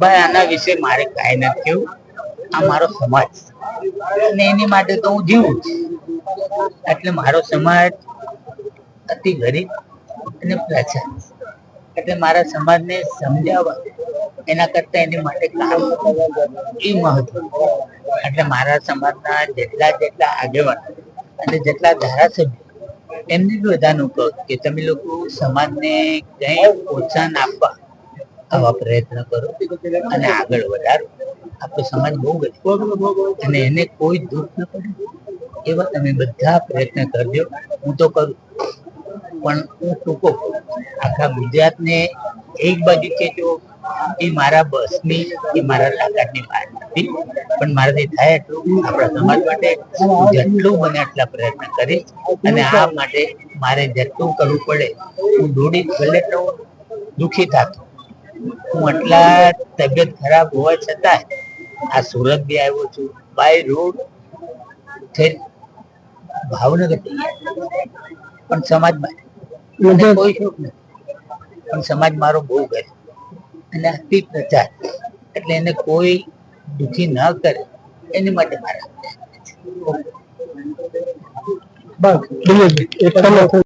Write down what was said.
ભાઈ, આના વિશે મારે કાંઈ નથી કેવું આ મારો સમાજ અને એની માટે તો હું જીવું એટલે મારો સમાજ અતિ ગરીબ અને પ્રજા એટલે મારા સમાજને સમજાવવા, એના કરતા એની માટે કામ એ મહત્વ એટલે મારા સમાજના જેટલા જેટલા આગેવાન અને જેટલા ધારાસભ્ય, એમને બી બધાનું કહું કે તમે લોકો સમાજને કંઈ પ્રોત્સાહન આપવા આવા પ્રયત્ન કરો અને આગળ વધારો. આપણો સમાજ બહુ ગરીબ અને એને કોઈ દુઃખ ન પડે. એવા તમે બધા પ્રયત્ન કરજો. હું તો કરું. પણ હું ટૂંકો. આખા ગુજરાતને એક બાજુ છે જો એ મારા બસની, એ મારા લાકાતની વાત નથી. પણ મારાથી થાય એટલું, આપણા સમાજ માટે જેટલું બને એટલા પ્રયત્ન કરીશ. અને આ માટે મારે જેટલું કરવું પડે, હું દોડી ભલે તો દુઃખી થતો. હું આટલા તબિયત ખરાબ હોવા છતાંય આ સુરત બી આવ્યો છું. બાય રોડ થઈ ભાવનગર થઈ. પણ સમાજ માટે કોઈ શોખ નથી. પણ સમાજ મારો બહુ ગરીબ અને અતિ પ્રચાર. એટલે એને કોઈ દુખી ન કરે. એની માટે મારા બસ